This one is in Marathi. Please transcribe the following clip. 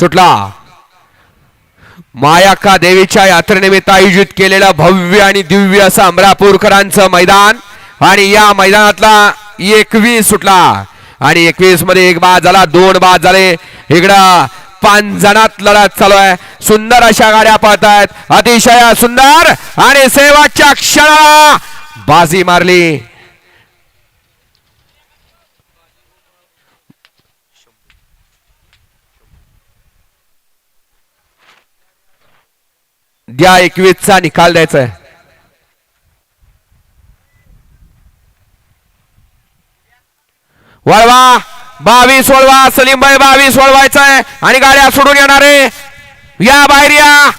सुटला. मायाक्का देवीच्या यात्रेनिमित्त आयोजित केलेलं भव्य आणि दिव्य असं अमरापूरकरांचं मैदान आणि या मैदानातला एकवीस सुटला. आणि एकवीसमध्ये एक बाद झाला दोन बाद झाले. इकडं पाच जणात लढत चालू आहे. सुंदर अशा गाड्या पळत अतिशय सुंदर आणि सेवाच्या क्षणाला बाजी मारली. या एकवीसचा निकाल द्यायचा आहे वळवा बावीस वळवा सलीमबाई बावीस वळवायचा आहे आणि गाड्या सोडून येणारे. या बाहेर या.